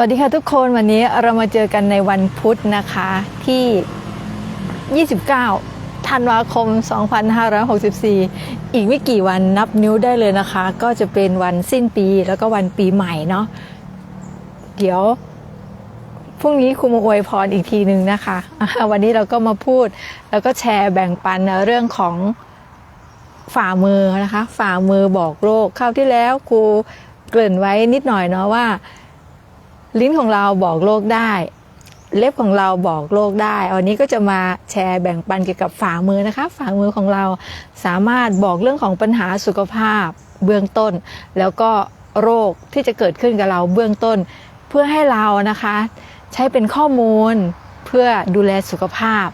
วัสดีค่ะทุกคนวันนี้เรามาเจอกันในวันพุธนะคะที่ 29 ธันวาคม 2564 อีกไม่กี่วันนับนิ้วได้เลยนะคะ ก็จะเป็นวันสิ้นปีแล้วก็วันปีใหม่เนาะเดี๋ยวพรุ่งนี้ครูมาอวยพรอีกทีหนึ่งนะคะ วันนี้เราก็มาพูด แล้วก็แชร์แบ่งปันเรื่องของฝ่ามือนะคะ ฝ่ามือบอกโรคคราวที่แล้วครูเกริ่นไว้นิดหน่อยเนาะว่า ลิ้นของเราบอกโรคได้ เล็บของเราบอกโรคได้ วันนี้ก็จะมาแชร์แบ่งปันเกี่ยวกับฝ่ามือนะคะ ฝ่ามือของเราสามารถบอกเรื่องของปัญหาสุขภาพเบื้องต้น แล้วก็โรคที่จะเกิดขึ้นกับเราเบื้องต้น เพื่อให้เรานะคะ ใช้เป็นข้อมูลเพื่อดูแลสุขภาพ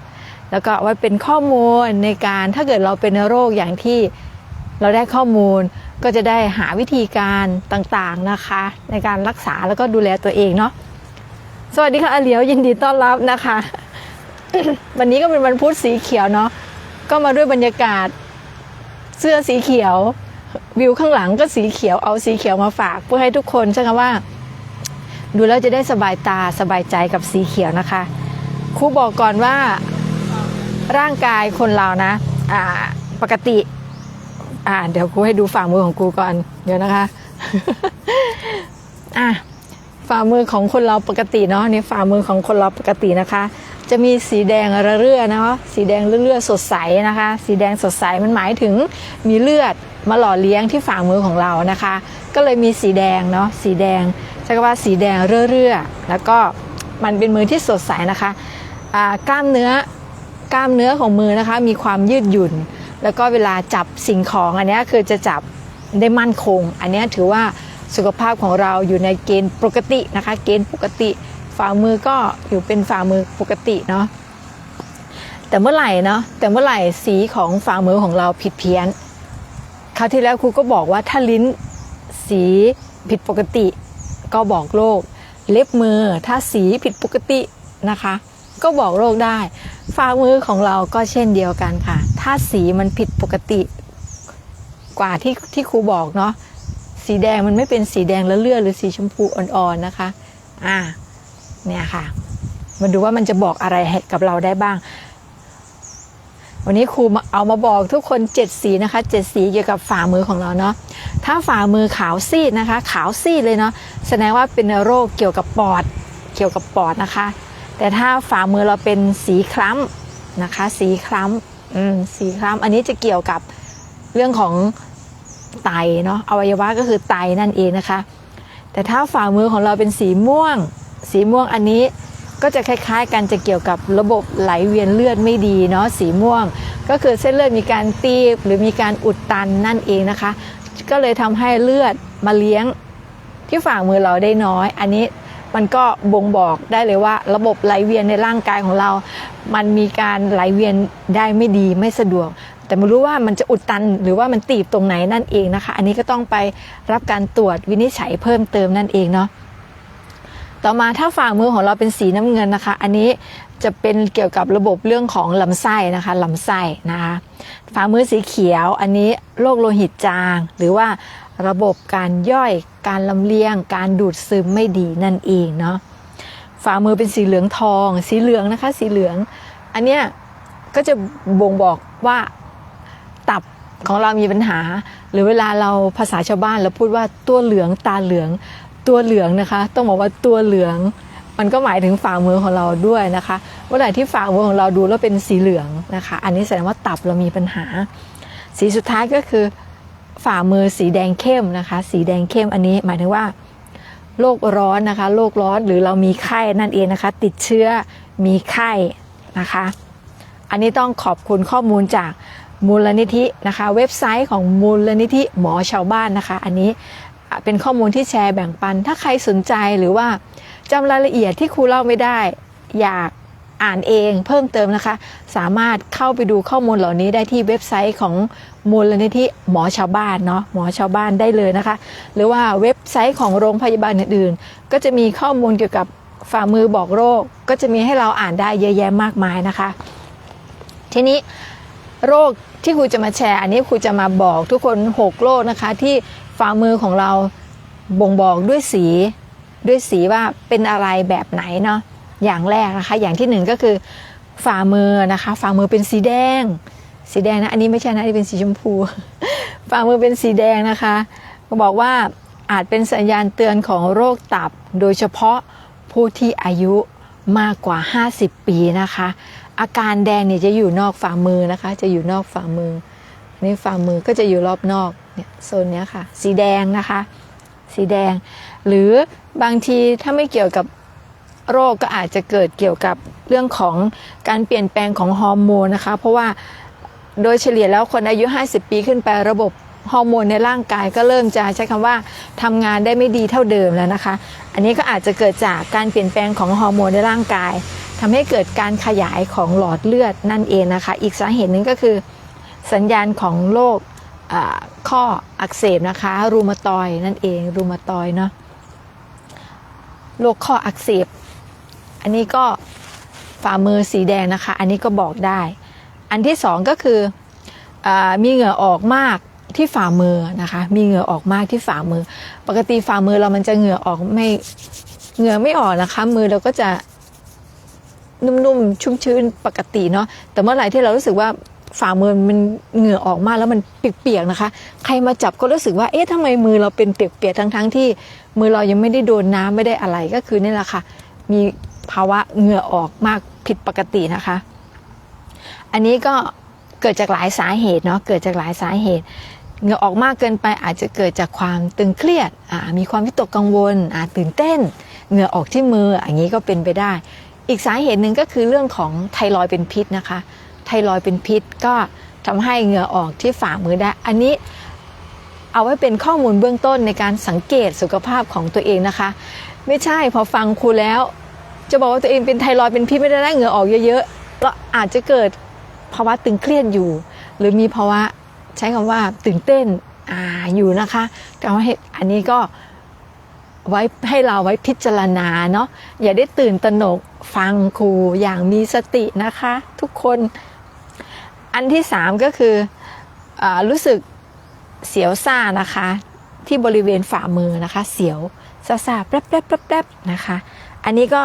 แล้วก็ไว้เป็นข้อมูลในการถ้าเกิดเราเป็นโรคอย่างที่ เราได้ข้อมูลก็จะได้หาวิธีการต่างๆนะคะ ในการรักษาแล้วก็ดูแลตัวเองเนาะสวัสดีค่ะอาเหลียวยินดีต้อนรับนะคะ วันนี้ก็เป็นวันพุธสีเขียวเนาะก็มาด้วยบรรยากาศเสื้อสีเขียว วิวข้างหลังก็สีเขียวเอาสีเขียวมาฝาก เพื่อให้ทุกคนใช่ไหมว่า ดูแล้วจะได้สบายตาสบายใจกับสีเขียวนะคะครูบอกก่อนว่าร่างกายคนเรานะ อ่า ปกติ อ่าเดี๋ยวครูให้ดูฝ่ามือของกูก่อน เดี๋ยวนะคะ อะฝ่ามือของคนเราปกติเนาะนี่ฝ่ามือของคนเราปกตินะคะ จะมีสีแดงระเรื่อนะคะสีแดงเรื่อสดใสนะคะ สีแดงสดใสมันหมายถึงมีเลือดมาหล่อเลี้ยงที่ฝ่ามือของเรานะคะ ก็เลยมีสีแดงเนาะสีแดงใช้คำว่าสีแดงเรื่อๆแล้วก็มันเป็นมือที่สดใสนะคะกล้ามเนื้อกล้ามเนื้อของมือนะคะ มีความยืดหยุ่น แล้วก็เวลาจับสิ่งของอันนี้คือจะจับได้มั่นคง อันนี้ถือว่าสุขภาพของเราอยู่ในเกณฑ์ปกตินะคะ เกณฑ์ปกติ ฝ่ามือก็อยู่เป็นฝ่ามือปกติเนาะแต่เมื่อไหร่เนาะแต่เมื่อไหร่สีของฝ่ามือของเราผิดเพี้ยนคราวที่แล้วครูก็บอกว่าถ้าลิ้นสีผิดปกติ ก็บอกโรคเล็บมือถ้าสีผิดปกตินะคะ ก็บอกโรคได้ ฝ่ามือของเราก็เช่นเดียวกันค่ะ ถ้าสีมันผิดปกติกว่าที่ที่ครูบอกเนาะสีแดงมันไม่เป็นสีแดงแล้วเลือดหรือสีชมพูอ่อนๆนะคะ อ่าเนี่ยค่ะ มาดูว่ามันจะบอกอะไรกับเราได้บ้าง วันนี้ครูมาเอามาบอกทุกคนเจ็ดสีนะคะเจ็ดสีเกี่ยวกับฝ่ามือของเราเนาะถ้าฝ่ามือขาวซีดนะคะ ขาวซีดเลยเนาะแสดงว่าเป็นโรคเกี่ยวกับปอดเกี่ยวกับปอดนะคะ แต่ถ้าฝ่ามือเราเป็นสีคล้ำนะคะ สีคล้ำอืมสีคล้ำอันนี้จะเกี่ยวกับเรื่องของไตเนาะอวัยวะก็คือไตนั่นเองนะคะ แต่ถ้าฝ่ามือของเราเป็นสีม่วง สีม่วงอันนี้ก็จะคล้ายๆ กันจะเกี่ยวกับระบบไหลเวียนเลือดไม่ดีเนาะสีม่วง ก็คือเส้นเลือดมีการตีบหรือมีการอุดตันนั่นเองนะคะ ก็เลยทำให้เลือดมาเลี้ยงที่ฝ่ามือเราได้น้อย อันนี้ มันก็บ่งบอกได้เลยว่า ระบบไหลเวียนในร่างกายของเรา มันมีการไหลเวียนได้ไม่ดีไม่สะดวก แต่ไม่รู้ว่ามันจะอุดตันหรือว่ามันตีบตรงไหนนั่นเองนะคะ อันนี้ก็ต้องไปรับการตรวจวินิจฉัยเพิ่มเติมนั่นเองเนาะ ต่อมาถ้าฝ่ามือของเราเป็นสีน้ำเงินนะคะ อันนี้จะเป็นเกี่ยวกับระบบเรื่องของลำไส้นะคะลำไส้นะคะฝ่ามือสีเขียว อันนี้โรคโลหิตจาง หรือว่าระบบการย่อยการลำเลียง การดูดซึมไม่ดีนั่นเองเนาะฝ่ามือเป็นสีเหลืองทอง สีเหลืองนะคะ สีเหลือง อันเนี้ยก็จะบ่งบอกว่าตับของเรามีปัญหา หรือเวลาเราภาษาชาวบ้านเราพูดว่าตัวเหลืองตาเหลือง ตัวเหลืองนะคะ ต้องบอกว่าตัวเหลือง มันก็หมายถึงฝ่ามือของเราด้วยนะคะเมื่อไหร่ที่ฝ่ามือของเราดูแล้วเป็นสีเหลืองนะคะ อันนี้แสดงว่าตับเรามีปัญหา สีสุดท้ายก็คือ ฝ่ามือสีแดงเข้มนะคะ สีแดงเข้มอันนี้หมายถึงว่าโรคร้อนนะคะโรคร้อนหรือเรามีไข้นั่นเองนะคะ ติดเชื้อมีไข้นะคะ อันนี้ต้องขอบคุณข้อมูลจากมูลนิธินะคะ เว็บไซต์ของมูลนิธิหมอชาวบ้านนะคะ อันนี้ เป็นข้อมูลที่แชร์แบ่งปัน ถ้าใครสนใจหรือว่าจำรายละเอียดที่ครูเล่าไม่ได้ อยากอ่านเองเพิ่มเติมนะคะ สามารถเข้าไปดูข้อมูลเหล่านี้ได้ที่เว็บไซต์ของมูลนิธิหมอชาวบ้านเนาะหมอชาวบ้านได้เลยนะคะ หรือว่าเว็บไซต์ของโรงพยาบาลอื่นๆ ก็จะมีข้อมูลเกี่ยวกับฝ่ามือบอกโรค ก็จะมีให้เราอ่านได้เยอะแยะมากมายนะคะ ทีนี้โรคที่ครูจะมาแชร์ อันนี้ครูจะมาบอกทุกคน 6 โรคนะคะที่ ฝ่ามือของเราบ่งบอกด้วยสีด้วยสีว่าเป็นอะไรแบบไหนเนาะอย่างแรกนะคะ อย่างที่หนึ่งก็คือฝ่ามือนะคะ ฝ่ามือเป็นสีแดง สีแดงนะอันนี้ไม่ใช่นะอันนี้เป็นสีชมพู ฝ่ามือเป็นสีแดงนะคะก็บอกว่าอาจเป็นสัญญาณเตือนของโรคตับ โดยเฉพาะผู้ที่อายุมากกว่า 50 ปีนะคะ อาการแดงเนี่ยจะอยู่นอกฝ่ามือนะคะ จะอยู่นอกฝ่ามือนี่ฝ่ามือก็จะอยู่รอบนอก เนี่ยโซนเนี้ยค่ะ สีแดงนะคะ สีแดง หรือบางทีถ้าไม่เกี่ยวกับโรคก็อาจจะเกิดเกี่ยวกับเรื่องของการเปลี่ยนแปลงของฮอร์โมนนะคะ เพราะว่าโดยเฉลี่ยแล้วคนอายุ 50 ปีขึ้นไประบบฮอร์โมนในร่างกายก็เริ่มจะใช้คำว่าทำงานได้ไม่ดีเท่าเดิมแล้วนะคะ อันนี้ก็อาจจะเกิดจากการเปลี่ยนแปลงของฮอร์โมนในร่างกายทำให้เกิดการขยายของหลอดเลือดนั่นเองนะคะ อีกสาเหตุหนึ่งก็คือ สัญญาณของโรค ข้ออักเสบนะคะ รูมาตอยนั่นเอง รูมาตอยเนาะโรคข้ออักเสบ อันนี้ก็ฝ่ามือสีแดงนะคะ อันนี้ก็บอกได้ อันที่สองก็คืออมีเหงื่อออกมากที่ฝ่ามือนะคะ มีเหงื่อออกมากที่ฝ่ามือ ปกติฝ่ามือเรามันจะเหงื่อออกไม่เหงื่อไม่ออกนะคะ มือเราก็จะนุ่มๆชุ่มชื้นปกติเนาะแต่เมื่อไหร่ที่เรารู้สึกว่า ฝ่ามือมันเหงื่อออกมากแล้วมันเปียกๆนะคะ ใครมาจับก็รู้สึกว่าเอ๊ะทำไมมือเราเป็นเปียกๆทั้งๆที่ มือเรายังไม่ได้โดนน้ำไม่ได้อะไรก็คือนี่แหละค่ะ มีภาวะเหงื่อออกมากผิดปกตินะคะ อันนี้ก็เกิดจากหลายสาเหตุเนาะเกิดจากหลายสาเหตุเหงื่อออกมากเกินไปอาจจะเกิดจากความตึงเครียดมีความวิตกกังวลตื่นเต้น เหงื่อออกที่มืออย่างนี้ก็เป็นไปได้ อีกสาเหตุหนึ่งก็คือเรื่องของไทรอยเป็นพิษนะคะ ไทรอยเป็นพิษ ก็ทำให้เหงื่อออกที่ฝ่ามือได้ อันนี้เอาไว้เป็นข้อมูลเบื้องต้นในการสังเกตสุขภาพของตัวเองนะคะ ไม่ใช่พอฟังครูแล้ว จะบอกว่าตัวเองเป็นไทรอยเป็นพิษไม่ได้นะเหงื่อออกเยอะๆแล้วอาจจะเกิดภาวะตึงเครียดอยู่ หรือมีภาวะใช้คำว่าตื่นเต้นอ่าอยู่นะคะแต่ว่าให้อันนี้ก็ไว้ให้เราไว้พิจารณาเนาะอย่าได้ตื่นตระหนกฟังครูอย่างมีสตินะคะ ทุกคน อันที่สามก็คืออรู้สึกเสียวซ่านะคะ ที่บริเวณฝ่ามือนะคะ เสียวซ่าซาแป๊บแป๊บแป๊บแป๊บนะคะ อันนี้ก็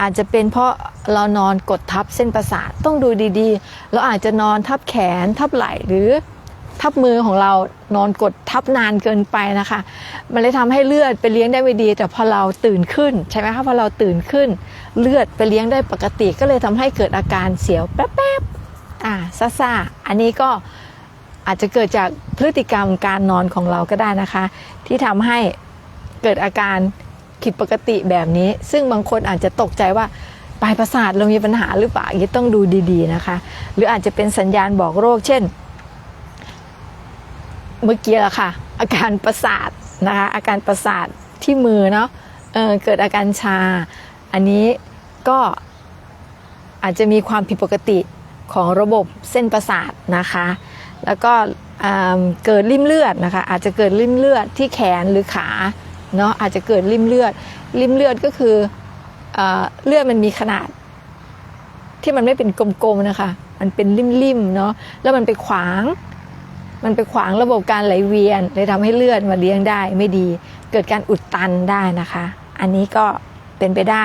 อาจจะเป็นเพราะเรานอนกดทับเส้นประสาทต้องดูดีๆ เราอาจจะนอนทับแขนทับไหล่หรือทับมือของเรานอนกดทับนานเกินไปนะคะ มันเลยทำให้เลือดไปเลี้ยงได้ไม่ดี แต่พอเราตื่นขึ้นใช่ไหมคะพอเราตื่นขึ้น เลือดไปเลี้ยงได้ปกติก็เลยทำให้เกิดอาการเสียวแป๊บๆ อ่าซ่าซาๆอันนี้ก็อาจจะเกิดจากพฤติกรรมการนอนของเราก็ได้นะคะ ที่ทำให้เกิดอาการผิดปกติแบบนี้ ซึ่งบางคนอาจจะตกใจว่าปลายประสาทเรามีปัญหาหรือเปล่าอย่างนี้ต้องดูดีๆนะคะ หรืออาจจะเป็นสัญญาณบอกโรค เช่น เมื่อกี้ละค่ะ อาการประสาทนะคะ อาการประสาทที่มือเนาะเออเกิดอาการชา อันนี้ก็อาจจะมีความผิดปกติ ของระบบเส้นประสาทนะคะ แล้วก็เกิดริ่มเลือดนะคะ อาจจะเกิดริ่มเลือดที่แขนหรือขาเนาะอาจจะเกิดริ่มเลือด ริ่มเลือดก็คืออเลือดมันมีขนาด ที่มันไม่เป็นกลมๆนะคะ มันเป็นริ่มๆเนาะแล้วมันไปขวาง มันไปขวางระบบการไหลเวียนเลยทำให้เลือดมาเลี้ยงได้ไม่ดี เกิดการอุดตันได้นะคะ อันนี้ก็เป็นไปได้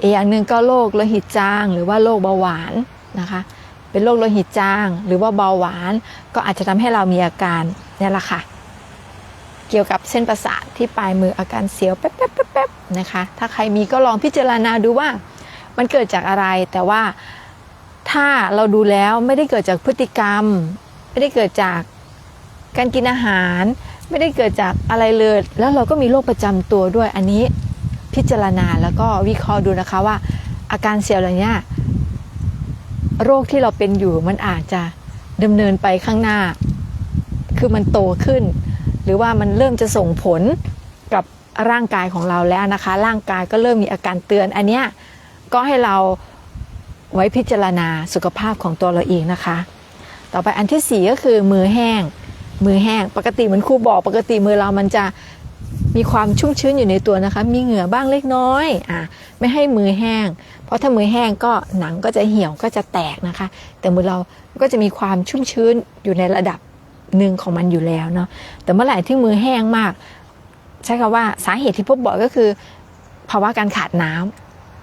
อีกอย่างหนึ่งก็โรคโลหิตจางหรือว่าโรคเบาหวานนะคะ เป็นโรคโลหิตจาง หรือว่าเบาหวาน ก็อาจจะทำให้เรามีอาการนี่แหละค่ะ เกี่ยวกับเส้นประสาทที่ปลายมืออาการเสียวแป๊บแป๊บแป๊บแป๊บนะคะ ถ้าใครมีก็ลองพิจารณาดูว่า มันเกิดจากอะไร แต่ว่าถ้าเราดูแล้วไม่ได้เกิดจากพฤติกรรม ไม่ได้เกิดจากการกินอาหาร ไม่ได้เกิดจากอะไรเลย แล้วเราก็มีโรคประจำตัวด้วยอันนี้พิจารณาแล้วก็วิเคราะห์ดูนะคะว่าอาการเสียวอะไรเนี้ย โรคที่เราเป็นอยู่มันอาจจะดำเนินไปข้างหน้า คือมันโตขึ้น หรือว่ามันเริ่มจะส่งผลกับร่างกายของเราแล้วนะคะ ร่างกายก็เริ่มมีอาการเตือน อันเนี้ยก็ให้เราไว้พิจารณาสุขภาพของตัวเราเองนะคะ ต่อไปอันที่สี่ก็คือมือแห้ง มือแห้ง ปกติเหมือนครูบอกปกติมือเรามันจะ มีความชุ่มชื้นอยู่ในตัวนะคะ มีเหงื่อบ้างเล็กน้อยอะไม่ให้มือแห้ง เพราะถ้ามือแห้งก็หนังก็จะเหี่ยวก็จะแตกนะคะ แต่มือเราก็จะมีความชุ่มชื้นอยู่ในระดับหนึ่งของมันอยู่แล้วเนาะแต่เมื่อไหร่ที่มือแห้งมาก ใช้คำว่าสาเหตุที่พบบ่อยก็คือภาวะการขาดน้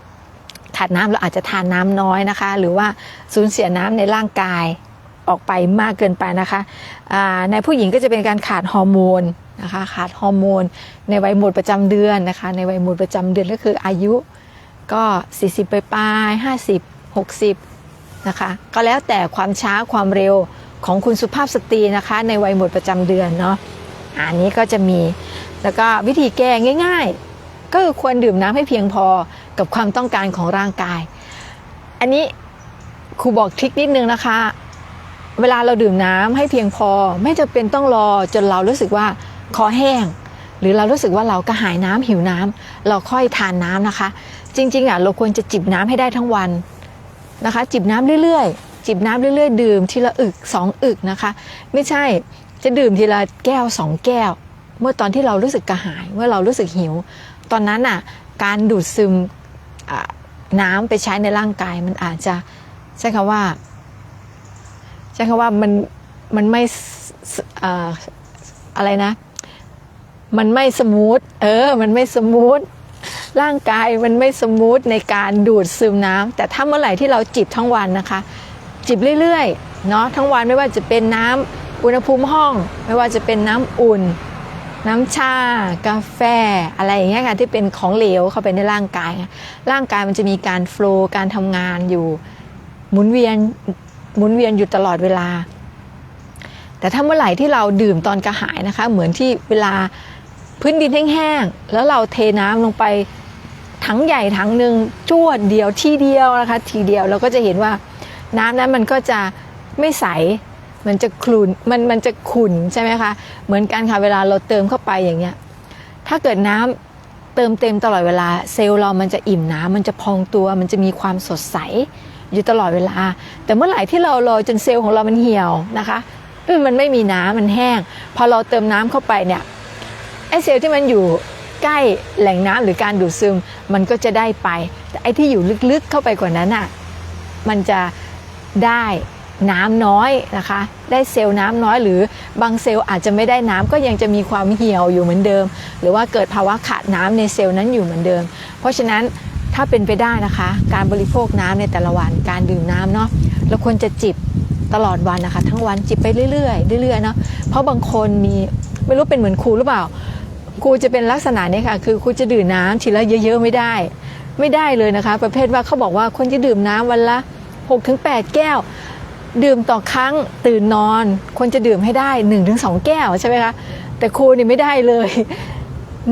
ำขาดน้ำเราอาจจะทานน้ำน้อยนะคะ หรือว่าสูญเสียน้ำในร่างกายออกไปมากเกินไปนะคะอ่าในผู้หญิงก็จะเป็นการขาดฮอร์โมน นะคะขาดฮอร์โมน ในวัยหมดประจำเดือนนะคะ ในวัยหมดประจำเดือนก็คืออายุก็ 40 ไปปลาย50 60 นะคะ ก็แล้วแต่ความช้าความเร็วของคุณสุภาพสตรีนะคะ ในวัยหมดประจำเดือนเนาะอันนี้ก็จะมีแล้วก็วิธีแก้ง่ายๆ ก็คือควรดื่มน้ำให้เพียงพอกับความต้องการของร่างกาย อันนี้ครูบอกทริคนิดนึงนะคะ เวลาเราดื่มน้ำให้เพียงพอ ไม่จำเป็นต้องรอจนเรารู้สึกว่า คอแห้ง หรือเรารู้สึกว่าเรากระหายน้ำหิวน้ำเราค่อยทานน้ำนะคะ จริงๆอะเราควรจะจิบน้ำให้ได้ทั้งวันนะคะ จิบน้ำเรื่อยๆ จิบน้ำเรื่อยๆ ดื่มทีละอึกสองอึกนะคะ ไม่ใช่จะดื่มทีละแก้วสองแก้ว เมื่อตอนที่เรารู้สึกกระหาย เมื่อเรารู้สึกหิว ตอนนั้นอะการดูดซึมน้ำไปใช้ในร่างกายมันอาจจะใช้คำว่าใช้คำว่ามันมันไม่อะไรนะ มันไม่สมูท เออ มันไม่สมูท ร่างกายมันไม่สมูทในการดูดซึมน้ำแต่ถ้าเมื่อไหร่ที่เราจิบทั้งวันนะคะ จิบเรื่อยๆ เนาะทั้งวันไม่ว่าจะเป็นน้ำอุณหภูมิห้อง ไม่ว่าจะเป็นน้ำอุ่น น้ำชา กาแฟ อะไรอย่างเงี้ยค่ะที่เป็นของเหลวเข้าไปในร่างกาย ร่างกายมันจะมีการโฟล์การทำงานอยู่ หมุนเวียน หมุนเวียนอยู่ตลอดเวลา แต่ถ้าเมื่อไหร่ที่เราดื่มตอนกระหายนะคะ เหมือนที่เวลา พื้นดินแห้งๆแล้วเราเทน้ำลงไปถังใหญ่ถังหนึ่งจวดเดียวทีเดียวนะคะทีเดียวเราก็จะเห็นว่าน้ำนั้นมันก็จะไม่ใสมันจะคลุนมันมันจะขุ่นใช่ไหมคะเหมือนกันค่ะเวลาเราเติมเข้าไปอย่างเงี้ยถ้าเกิดน้ำเติมเต็มตลอดเวลาเซลล์เรามันจะอิ่มน้ำมันจะพองตัวมันจะมีความสดใสอยู่ตลอดเวลา แต่เมื่อไหร่ที่เรารอจนเซลล์ของเรามันเหี่ยวนะคะมันไม่มีน้ำมันแห้ง พอเราเติมน้ำเข้าไปเนี่ย ไอ้เซลล์ที่มันอยู่ใกล้แหล่งน้ำหรือการดูดซึมมันก็จะได้ไป แต่ไอ้ที่อยู่ลึกๆเข้าไปกว่านั้นอะมันจะได้น้ำน้อยนะคะ ได้เซลล์น้ำน้อย หรือบางเซลล์อาจจะไม่ได้น้ำก็ยังจะมีความเหี่ยวอยู่เหมือนเดิม หรือว่าเกิดภาวะขาดน้ำในเซลล์นั้นอยู่เหมือนเดิม เพราะฉะนั้นถ้าเป็นไปได้นะคะ การบริโภคน้ำในแต่ละวันการดื่มน้ำเนาะเราควรจะจิบตลอดวันนะคะ ทั้งวันจิบไปเรื่อยๆเรื่อยๆเนาะเพราะบางคนมี ไม่รู้เป็นเหมือนครูหรือเปล่า ครูจะเป็นลักษณะนี้ค่ะคือครูจะดื่มน้ำทีละเยอะๆไม่ได้ ไม่ได้เลยนะคะ ประเภทว่าเขาบอกว่าคนจะดื่มน้ำวันละ6-8 แก้ว ดื่มต่อครั้งตื่นนอน ควรจะดื่มให้ได้ 1-2 แก้วใช่ไหมคะแต่ครูนี่ไม่ได้เลย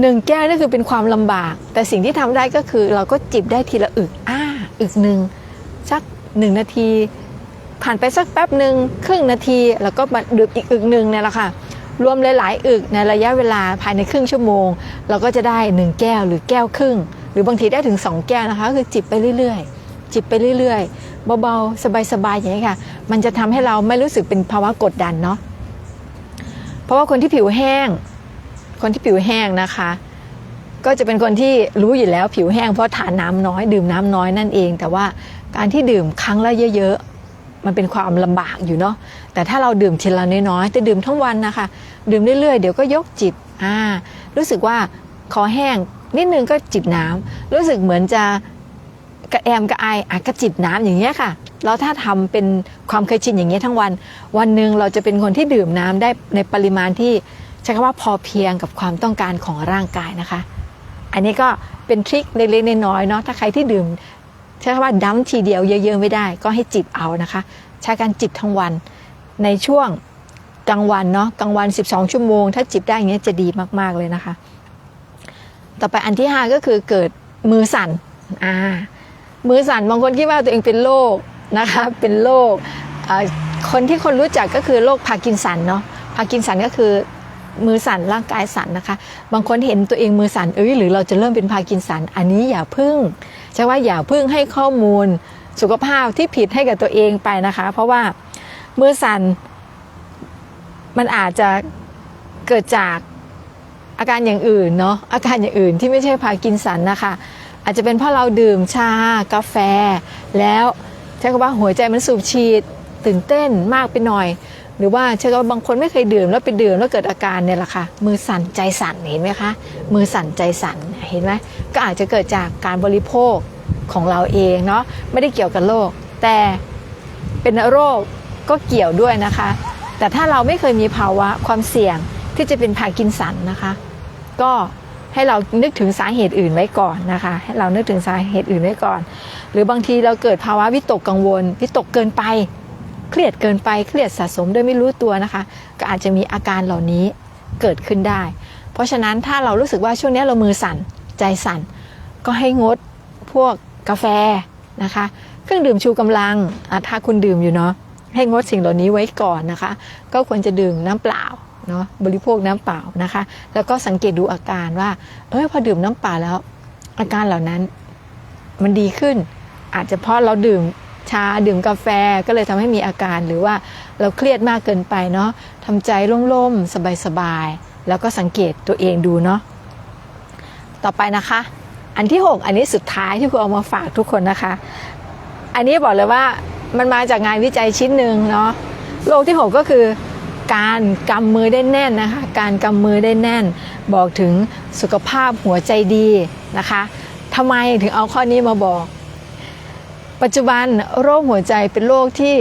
หนึ่งแก้วนี่คือเป็นความลำบาก แต่สิ่งที่ทำได้ก็คือเราก็จิบได้ทีละอึกอ่าอึกหนึ่งสักหนึ่งนาที ผ่านไปสักแป๊บหนึ่งครึ่งนาที แล้วก็มาดื่มอีกอึกหนึ่งเนี่ยแหละค่ะ รวมหลายๆอึกในระยะเวลาภายในครึ่งชั่วโมง เราก็จะได้ 1 แก้วหรือแก้วครึ่ง หรือบางทีได้ถึง 2 แก้วนะคะก็คือจิบไปเรื่อยๆ จิบไปเรื่อยๆ เบาๆ สบายๆ อย่างนี้ค่ะ มันจะทำให้เราไม่รู้สึกเป็นภาวะกดดันเนาะเพราะว่าคนที่ผิวแห้ง คนที่ผิวแห้งนะคะ ก็จะเป็นคนที่รู้อยู่แล้วผิวแห้งเพราะทานน้ำน้อยดื่มน้ำน้อยนั่นเอง แต่ว่าการที่ดื่มครั้งละเยอะๆ มันเป็นความลำบากอยู่เนาะแต่ถ้าเราดื่มทีละน้อยๆแต่ดื่มทั้งวันนะคะ ดื่มเรื่อยๆ เดี๋ยวก็ยกจิบอ่ารู้สึกว่าคอแห้งนิดนึงก็จิบน้ำรู้สึกเหมือนจะกระแอมกระไออะก็จิบน้ำอย่างเงี้ยค่ะแล้วถ้าทำเป็นความเคยชินอย่างเงี้ยทั้งวัน วันหนึ่งเราจะเป็นคนที่ดื่มน้ำได้ในปริมาณที่ใช้คำว่าพอเพียงกับความต้องการของร่างกายนะคะ อันนี้ก็เป็นทริคเล็กๆน้อยๆเนาะถ้าใครที่ดื่ม ใช้คำว่าดั้มทีเดียวเยอะๆไม่ได้ ก็ให้จิบเอานะคะ ใช้การจิบทั้งวันในช่วงกลางวันเนาะกลางวัน 12 ชั่วโมง ถ้าจิบได้อย่างเงี้ยจะดีมากๆเลยนะคะ ต่อไปอันที่ 5 ก็คือเกิดมือสั่นอ่ามือสั่นบางคนคิดว่าตัวเองเป็นโรคนะคะเป็นโรคคนที่คนรู้จักก็คือโรคพาร์กินสันเนาะพาร์กินสันก็คือมือสั่นร่างกายสั่นนะคะ บางคนเห็นตัวเองมือสั่นเอ้ยหรือเราจะเริ่มเป็นพาร์กินสัน อันนี้อย่าพึ่ง ใช่ว่าอย่าเพิ่งให้ข้อมูลสุขภาพที่ผิดให้กับตัวเองไปนะคะ เพราะว่ามือสั่นมันอาจจะเกิดจากอาการอย่างอื่นเนาะอาการอย่างอื่นที่ไม่ใช่พากินสันนะคะ อาจจะเป็นเพราะเราดื่มชากาแฟ แล้วใช้คำว่าหัวใจมันสูบฉีดตื่นเต้นมากไปหน่อย หรือว่าเชื่อว่าบางคนไม่เคยดื่มแล้วไปดื่มแล้วเกิดอาการเนี่ยแหละค่ะมือสั่นใจสั่นเห็นไหมคะมือสั่นใจสั่นเห็นไหม ก็อาจจะเกิดจากการบริโภคของเราเองเนาะไม่ได้เกี่ยวกับโรคแต่เป็นโรคก็เกี่ยวด้วยนะคะ แต่ถ้าเราไม่เคยมีภาวะความเสี่ยงที่จะเป็นพากินสันนะคะ ก็ให้เรานึกถึงสาเหตุอื่นไว้ก่อนนะคะ ให้เรานึกถึงสาเหตุอื่นไว้ก่อน หรือบางทีเราเกิดภาวะวิตกกังวล วิตกเกินไป เครียดเกินไปเครียดสะสมโดยไม่รู้ตัวนะคะ ก็อาจจะมีอาการเหล่านี้เกิดขึ้นได้ เพราะฉะนั้นถ้าเรารู้สึกว่าช่วงนี้เรามือสั่น ใจสั่น ก็ให้งดพวกกาแฟนะคะ เครื่องดื่มชูกำลังถ้าคุณดื่มอยู่เนาะให้งดสิ่งเหล่านี้ไว้ก่อนนะคะ ก็ควรจะดื่มน้ำเปล่าเนาะบริโภคน้ำเปล่านะคะ แล้วก็สังเกตดูอาการว่า เออพอดื่มน้ำเปล่าแล้ว อาการเหล่านั้นมันดีขึ้น อาจจะเพราะเราดื่มชาดื่มกาแฟก็เลยทำให้มีอาการหรือว่าเราเครียดมากเกินไปเนาะทำใจโล่งๆ สบายๆ แล้วก็สังเกตตัวเองดูเนาะ ต่อไปนะคะ อันที่ 6 อันนี้สุดท้ายที่ครูเอามาฝากทุกคนนะคะ อันนี้บอกเลยว่ามันมาจากงานวิจัยชิ้นหนึ่งเนาะโรคที่ 6 ก็คือการกำมือได้แน่นนะคะ การกำมือได้แน่น บอกถึงสุขภาพหัวใจดีนะคะทำไมถึงเอาข้อนี้มาบอก ปัจจุบันโรคหัวใจเป็นโรคที่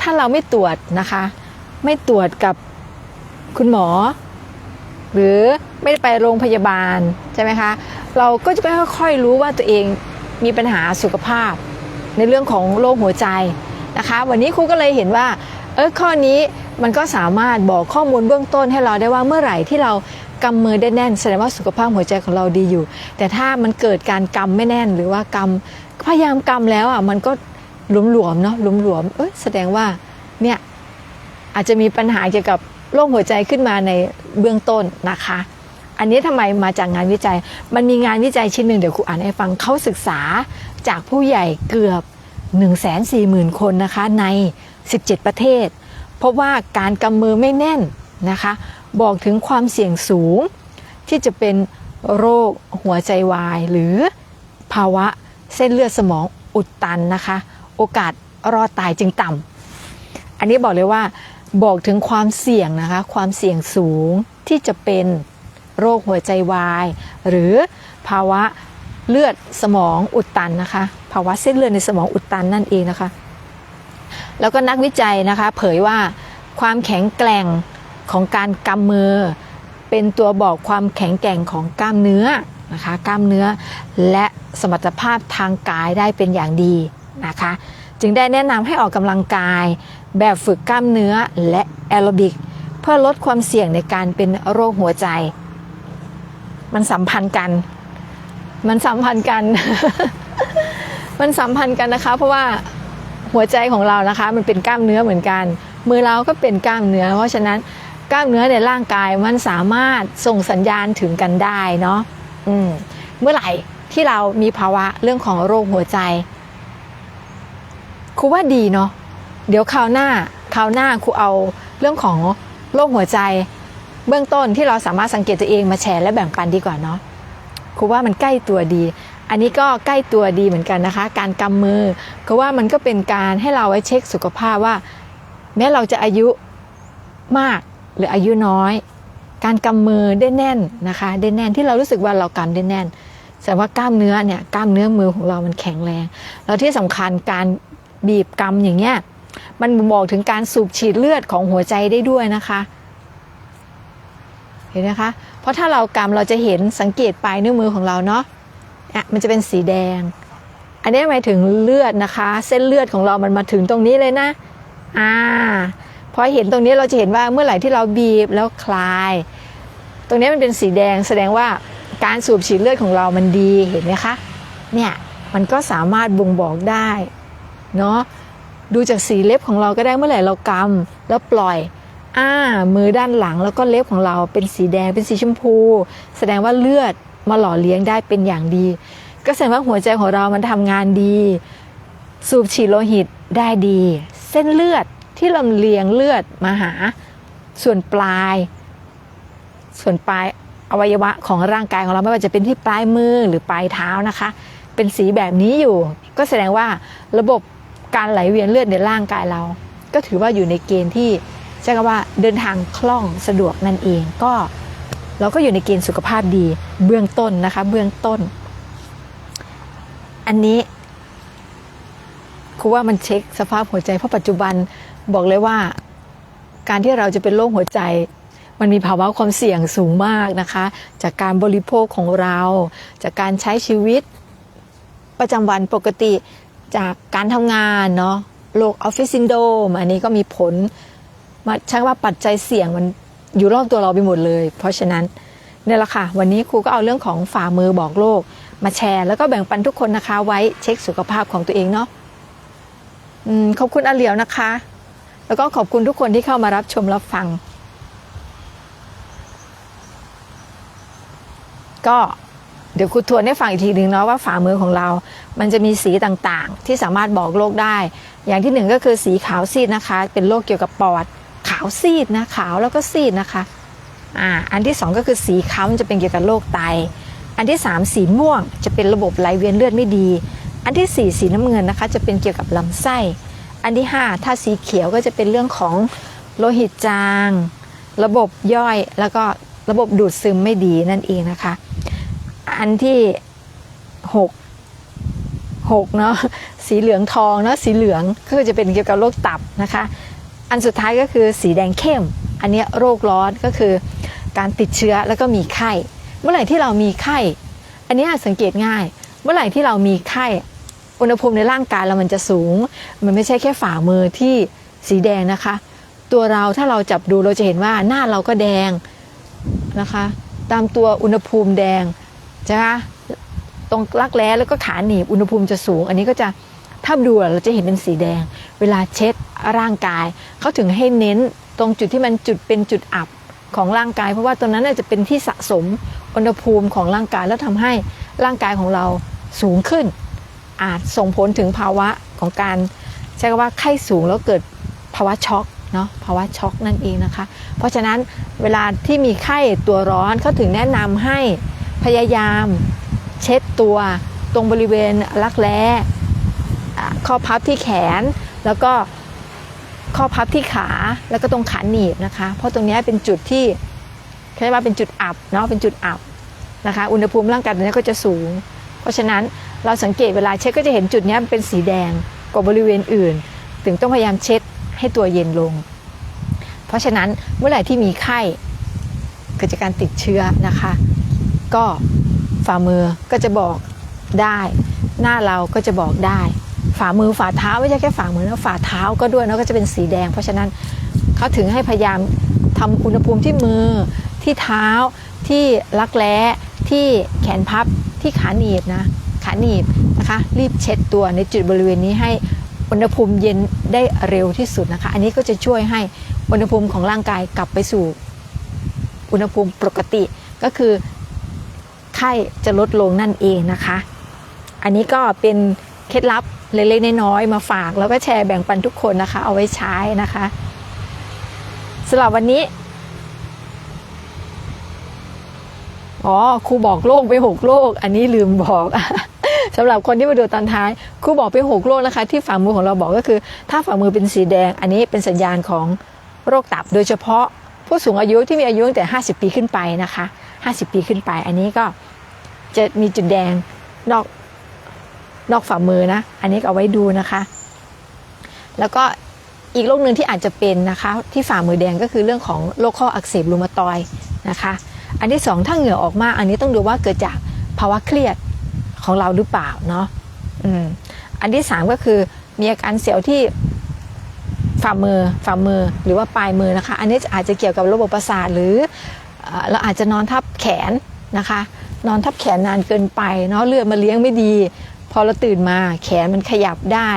ถ้าเราไม่ตรวจนะคะ ไม่ตรวจกับคุณหมอ หรือไม่ได้ไปโรงพยาบาลใช่ไหมคะ เราก็จะค่อยๆรู้ว่าตัวเองมีปัญหาสุขภาพ ในเรื่องของโรคหัวใจนะคะ วันนี้ครูก็เลยเห็นว่าเออข้อนี้มันก็สามารถบอกข้อมูลเบื้องต้นให้เราได้ว่าเมื่อไหร่ที่เรากำมือได้แน่นแสดงว่าสุขภาพหัวใจของเราดีอยู่ แต่ถ้ามันเกิดการกำไม่แน่น หรือว่ากำพยายามกำแล้วอะมันก็หลวมๆเนาะหลวมๆเอ้ยแสดงว่าเนี่ยอาจจะมีปัญหาเกี่ยวกับ โรคหัวใจขึ้นมาในเบื้องต้นนะคะ อันนี้ทำไมมาจากงานวิจัย มันมีงานวิจัยชิ้นหนึ่งเดี๋ยวครูอ่านให้ฟังเขาศึกษาจากผู้ใหญ่เกือบ 140,000 คนนะคะใน 17 ประเทศ พบว่าการกำมือไม่แน่นนะคะ บอกถึงความเสี่ยงสูง ที่จะเป็นโรคหัวใจวาย หรือภาวะเส้นเลือดสมองอุดตันนะคะ โอกาสรอดตายจึงต่ำอันนี้บอกเลยว่า บอกถึงความเสี่ยงนะคะ ความเสี่ยงสูงที่จะเป็นโรคหัวใจวาย หรือภาวะเลือดสมองอุดตันนะคะ ภาวะเส้นเลือดในสมองอุดตันนั่นเองนะคะ แล้วก็นักวิจัยนะคะเผยว่าความแข็งแกร่งของการกำมือ เป็นตัวบอกความแข็งแกร่งของกล้ามเนื้อนะคะกล้ามเนื้อและสมรรถภาพทางกายได้เป็นอย่างดีนะคะ จึงได้แนะนำให้ออกกำลังกาย แบบฝึกกล้ามเนื้อและแอโรบิก เพื่อลดความเสี่ยงในการเป็นโรคหัวใจ มันสัมพันธ์กัน มันสัมพันธ์กัน มันสัมพันธ์กันนะคะ เพราะว่าหัวใจของเรานะคะ มันเป็นกล้ามเนื้อเหมือนกัน มือเราก็เป็นกล้ามเนื้อ เพราะฉะนั้นกล้ามเนื้อในร่างกายมันสามารถส่งสัญญาณถึงกันได้เนาะอืมเมื่อไหร่ที่เรามีภาวะเรื่องของโรคหัวใจครูว่าดีเนาะ เดี๋ยวคราวหน้าคราวหน้าครูเอาเรื่องของโรคหัวใจ เบื้องต้นที่เราสามารถสังเกตตัวเองมาแชร์และแบ่งปันดีกว่าเนาะครูว่ามันใกล้ตัวดี อันนี้ก็ใกล้ตัวดีเหมือนกันนะคะ การกำมือก็ว่ามันก็เป็นการให้เราไว้เช็คสุขภาพว่า แม้เราจะอายุมากหรืออายุน้อย การกำมือได้แน่นนะคะ ได้แน่นที่เรารู้สึกว่าเรากำได้แน่นแสดงว่ากล้ามเนื้อเนี่ยกล้ามเนื้อมือของเรามันแข็งแรง แล้วที่สำคัญการบีบกำอย่างเงี้ย มันบอกถึงการสูบฉีดเลือดของหัวใจได้ด้วยนะคะ เห็นไหมคะ เพราะถ้าเรากำเราจะเห็นสังเกตปลายนิ้วมือของเราเนาะอะมันจะเป็นสีแดง อันนี้หมายถึงเลือดนะคะ เส้นเลือดของเรามันมาถึงตรงนี้เลยนะ อ่าพอเห็นตรงนี้เราจะเห็นว่าเมื่อไหร่ที่เราบีบแล้วคลาย ตรงนี้มันเป็นสีแดงแสดงว่าการสูบฉีดเลือดของเรามันดีเห็นไหมคะ เนี่ยมันก็สามารถบ่งบอกได้เนาะ ดูจากสีเล็บของเราก็ได้เมื่อไหร่เรากำแล้วปล่อยอ่ามือด้านหลังแล้วก็เล็บของเราเป็นสีแดงเป็นสีชมพู แสดงว่าเลือดมาหล่อเลี้ยงได้เป็นอย่างดี ก็แสดงว่าหัวใจของเรามันทำงานดี สูบฉีดโลหิตได้ดี เส้นเลือดที่ลำเลียงเลือดมาหา ส่วนปลาย ส่วนปลายอวัยวะของร่างกายของเราไม่ว่าจะเป็นที่ปลายมือหรือปลายเท้านะคะ เป็นสีแบบนี้อยู่ ก็แสดงว่าระบบ การไหลเวียนเลือดในร่างกายเรา ก็ถือว่าอยู่ในเกณฑ์ที่ใช้คำว่าเดินทางคล่องสะดวกนั่นเองก็เราก็อยู่ในเกณฑ์สุขภาพดีเบื้องต้นนะคะ เบื้องต้น อันนี้ครูว่ามันเช็คสภาพหัวใจเพราะปัจจุบันบอกเลยว่า การที่เราจะเป็นโรคหัวใจ มันมีภาวะความเสี่ยงสูงมากนะคะ จากการบริโภคของเรา จากการใช้ชีวิตประจำวันปกติ จากการทำงานเนาะโรคออฟฟิศซินโดมอันนี้ก็มีผลมาใช้ว่าปัจจัยเสี่ยงมันอยู่รอบตัวเราไปหมดเลย เพราะฉะนั้นเนี่ยแหละค่ะ วันนี้ครูก็เอาเรื่องของฝ่ามือบอกโลก มาแชร์ แล้วก็แบ่งปันทุกคนนะคะ ไว้เช็คสุขภาพของตัวเองเนาะอืมขอบคุณอาเหลียวนะคะ แล้วก็ขอบคุณทุกคนที่เข้ามารับชมรับฟัง ก็ เดี๋ยวครูทวนให้ฟังอีกทีหนึ่งเนาะว่าฝ่ามือของเรา มันจะมีสีต่างๆ ที่สามารถบอกโรคได้ อย่างที่หนึ่งก็คือสีขาวซีดนะคะ เป็นโรคเกี่ยวกับปอด ขาวซีดนะขาวแล้วก็ซีดนะคะอ่าอันที่สองก็คือสีค้ำจะเป็นเกี่ยวกับโรคไต อันที่สามสีม่วงจะเป็นระบบไหลเวียนเลือดไม่ดี อันที่สี่สีน้ำเงินนะคะ จะเป็นเกี่ยวกับลำไส้ อันที่ห้าถ้าสีเขียวก็จะเป็นเรื่องของโลหิตจาง ระบบย่อยแล้วก็ระบบดูดซึมไม่ดีนั่นเองนะคะ อันที่หกหกเนาะสีเหลืองทองเนาะสีเหลืองก็คือจะเป็นเกี่ยวกับโรคตับนะคะ อันสุดท้ายก็คือสีแดงเข้ม อันนี้โรคร้อนก็คือการติดเชื้อแล้วก็มีไข้ เมื่อไหร่ที่เรามีไข้ อันนี้สังเกตง่าย เมื่อไหร่ที่เรามีไข้อุณหภูมิในร่างกายเรามันจะสูง มันไม่ใช่แค่ฝ่ามือที่สีแดงนะคะ ตัวเราถ้าเราจับดูเราจะเห็นว่าหน้าเราก็แดงนะคะ ตามตัวอุณหภูมิแดง ใช่ไหมตรงรักแร้แล้วก็ขาหนีบอุณหภูมิจะสูง อันนี้ก็จะถ้าดูเราจะเห็นเป็นสีแดง เวลาเช็ดร่างกายเขาถึงให้เน้นตรงจุดที่มันจุดเป็นจุดอับของร่างกาย เพราะว่าตรงนั้นน่าจะเป็นที่สะสมอุณหภูมิของร่างกายแล้วทำให้ร่างกายของเราสูงขึ้น อาจส่งผลถึงภาวะของการใช้คำว่าไข้สูงแล้วเกิดภาวะช็อกเนาะภาวะช็อกนั่นเองนะคะ เพราะฉะนั้นเวลาที่มีไข้ตัวร้อนเขาถึงแนะนำให้ พยายามเช็ดตัวตรงบริเวณรักแร้ข้อพับที่แขนแล้วก็ข้อพับที่ขาแล้วก็ตรงขาหนีบนะคะ เพราะตรงนี้เป็นจุดที่เรียกว่าเป็นจุดอับเนาะเป็นจุดอับนะคะ อุณหภูมิร่างกายตรงนี้ก็จะสูง เพราะฉะนั้นเราสังเกตเวลาเช็ดก็จะเห็นจุดนี้เป็นสีแดงกว่าบริเวณอื่น ถึงต้องพยายามเช็ดให้ตัวเย็นลง เพราะฉะนั้นเมื่อไหร่ที่มีไข้เกิดจากการติดเชื้อนะคะ ก็ฝ่ามือก็จะบอกได้ หน้าเราก็จะบอกได้ ฝ่ามือฝ่าเท้าไม่ใช่แค่ฝ่ามือนะฝ่าเท้าก็ด้วยนะก็จะเป็นสีแดง เพราะฉะนั้นเขาถึงให้พยายามทำอุณหภูมิที่มือที่เท้าที่รักแร้ที่แขนพับที่ขาหนีบนะขาหนีบนะคะรีบเช็ดตัวในจุดบริเวณนี้ให้อุณหภูมิเย็นได้เร็วที่สุดนะคะ อันนี้ก็จะช่วยให้อุณหภูมิของร่างกายกลับไปสู่อุณหภูมิปกติก็คือ ข้จะลดลงนั่นเองนะคะ อันนี้ก็เป็นเคล็ดลับเล็กๆน้อยๆมาฝาก แล้วก็แชร์แบ่งปันทุกคนนะคะ เอาไว้ใช้นะคะสำหรับวันนี้อ๋อครูบอกโลกไปหกโลก อันนี้ลืมบอกสำหรับคนที่มาดูตอนท้ายครูบอกไปหกโลกนะคะ ที่ฝ่ามือของเราบอกก็คือ ถ้าฝ่ามือเป็นสีแดง อันนี้เป็นสัญญาณของโรคตับ โดยเฉพาะผู้สูงอายุที่มีอายุตั้งแต่ 50 ปีขึ้นไปนะคะ 50 ปีขึ้นไป อันนี้ก็ จะมีจุดแดงนอกนอกฝ่ามือนะ อันนี้เอาไว้ดูนะคะ แล้วก็อีกโรคหนึ่งที่อาจจะเป็นนะคะ ที่ฝ่ามือแดงก็คือเรื่องของโรคข้ออักเสบรูมาตอยนะคะ อันที่สองถ้าเหงื่อออกมาก อันนี้ต้องดูว่าเกิดจากภาวะเครียดของเราหรือเปล่าเนาะอืมอันที่สามก็คือมีอาการเสียวที่ฝ่ามือฝ่ามือหรือว่าปลายมือนะคะ อันนี้อาจจะเกี่ยวกับระบบประสาทหรือเราอาจจะนอนทับแขนนะคะ นอนทับแขนนานเกินไปเนาะเลือดมาเลี้ยงไม่ดี พอเราตื่นมาแขนมันขยับได้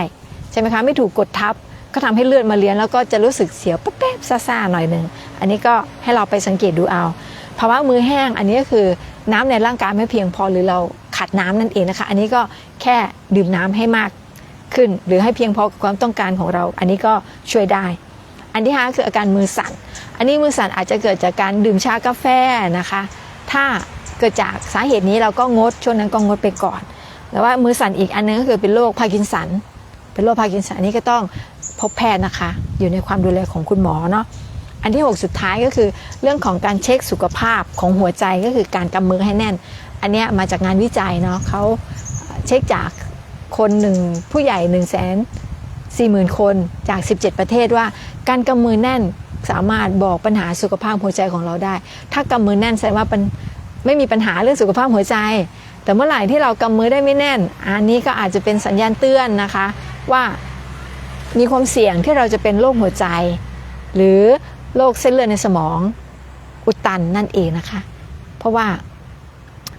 ใช่ไหมคะไม่ถูกกดทับก็ทำให้เลือดมาเลี้ยงแล้วก็จะรู้สึกเสียวแป๊บๆซ่าๆหน่อยหนึ่งอันนี้ก็ให้เราไปสังเกตดูเอาภาวะมือแห้งอันนี้ก็คือน้ำในร่างกายไม่เพียงพอหรือเราขาดน้ำนั่นเองนะคะ อันนี้ก็แค่ดื่มน้ำให้มากขึ้น หรือให้เพียงพอกับความต้องการของเรา อันนี้ก็ช่วยได้ อันที่ห้าคืออาการมือสั่น อันนี้มือสั่นอาจจะเกิดจากการดื่มชากาแฟนะคะ ถ้า เกิดจากสาเหตุนี้เราก็งดช่วงนั้นก็งดไปก่อน แต่ว่ามือสั่นอีกอันนึงก็คือเป็นโรคพาร์กินสัน เป็นโรคพาร์กินสันอันนี้ก็ต้องพบแพทย์นะคะ อยู่ในความดูแลของคุณหมอเนาะอันที่ 6 สุดท้ายก็คือเรื่องของการเช็คสุขภาพของหัวใจก็คือการกำมือให้แน่น อันนี้มาจากงานวิจัยเนาะเขาเช็คจากคนหนึ่งผู้ใหญ่1นึ่งแสนสี่หมื่นคนจาก 17 ประเทศว่า การกำมือแน่นสามารถบอกปัญหาสุขภาพหัวใจของเราได้ ถ้ากำมือแน่นแสดงว่าเป็น ไม่มีปัญหาเรื่องสุขภาพหัวใจ แต่เมื่อไหร่ที่เรากำมือได้ไม่แน่น อันนี้ก็อาจจะเป็นสัญญาณเตือนนะคะ ว่ามีความเสี่ยงที่เราจะเป็นโรคหัวใจ หรือโรคเส้นเลือดในสมองอุดตันนั่นเองนะคะ เพราะว่า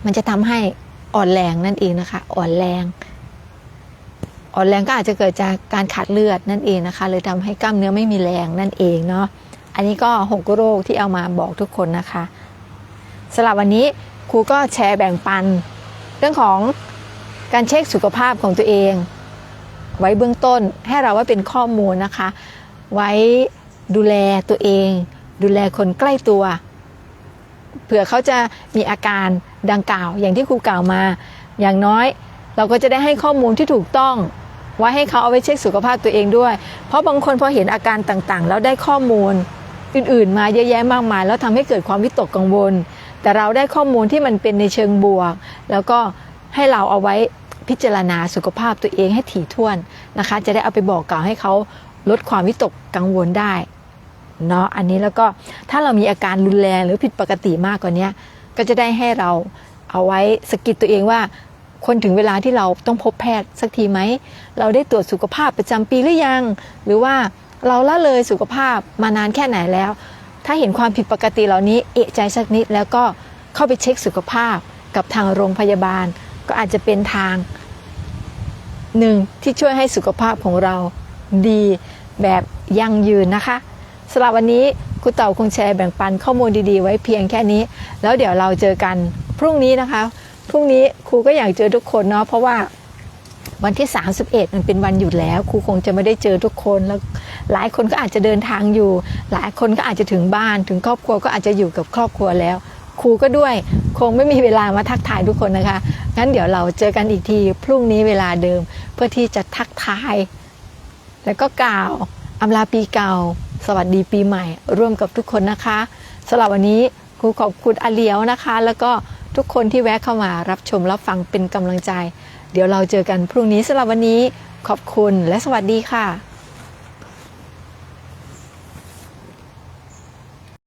มันจะทำให้อ่อนแรงนั่นเองนะคะ อ่อนแรง อ่อนแรงก็อาจจะเกิดจากการขาดเลือดนั่นเองนะคะเลยทำให้กล้ามเนื้อไม่มีแรงนั่นเองเนาะอันนี้ก็หกโรคที่เอามาบอกทุกคนนะคะ สำหรับวันนี้ครูก็แชร์แบ่งปัน เรื่องของการเช็คสุขภาพของตัวเอง ไว้เบื้องต้นให้เราไว้เป็นข้อมูลนะคะ ไว้ดูแลตัวเอง ดูแลคนใกล้ตัว เผื่อเขาจะมีอาการดังกล่าวอย่างที่ครูกล่าวมา อย่างน้อยเราก็จะได้ให้ข้อมูลที่ถูกต้องไว้ให้เขาเอาไว้เช็คสุขภาพตัวเองด้วย เพราะบางคนพอเห็นอาการต่างๆ แล้วได้ข้อมูลอื่นๆ มาเยอะแยะมากมาย แล้วทำให้เกิดความวิตกกังวล แต่เราได้ข้อมูลที่มันเป็นในเชิงบวก แล้วก็ให้เราเอาไว้พิจารณาสุขภาพตัวเองให้ถี่ถ้วนนะคะ จะได้เอาไปบอกกล่าวให้เขาลดความวิตกกังวลได้เนาะอันนี้แล้วก็ถ้าเรามีอาการรุนแรงหรือผิดปกติมากกว่านี้ก็จะได้ให้เราเอาไว้สกิดตัวเองว่า คนถึงเวลาที่เราต้องพบแพทย์สักทีไหม เราได้ตรวจสุขภาพประจำปีหรือยัง หรือว่าเราละเลยสุขภาพมานานแค่ไหนแล้ว ถ้าเห็นความผิดปกติเหล่านี้เอะใจสักนิดแล้วก็เข้าไปเช็คสุขภาพกับทางโรงพยาบาล ก็อาจจะเป็นทางหนึ่งที่ช่วยให้สุขภาพของเราดีแบบยั่งยืนนะคะสำหรับวันนี้ครูเต่าคงแชร์แบ่งปันข้อมูลดีๆ ไว้เพียงแค่นี้ แล้วเดี๋ยวเราเจอกันพรุ่งนี้นะคะ พรุ่งนี้ครูก็อยากเจอทุกคนเนาะเพราะว่าวันที่ 31 มันเป็นวันหยุดแล้วครูคงจะไม่ได้เจอทุกคนแล้ว หลายคนก็อาจจะเดินทางอยู่ หลายคนก็อาจจะถึงบ้าน ถึงครอบครัวก็อาจจะอยู่กับครอบครัวแล้ว ครูก็ด้วยคงไม่มีเวลามาทักทายทุกคนนะคะ งั้นเดี๋ยวเราเจอกันอีกทีพรุ่งนี้เวลาเดิมเพื่อที่จะทักทาย แล้วก็กล่าวอำลาปีเก่า สวัสดีปีใหม่ ร่วมกับทุกคนนะคะสำหรับวันนี้ครูขอบคุณอาเลียวนะคะ แล้วก็ทุกคนที่แวะเข้ามารับชมรับฟังเป็นกำลังใจ เดี๋ยวเราเจอกันพรุ่งนี้สำหรับวันนี้ขอบคุณและสวัสดีค่ะ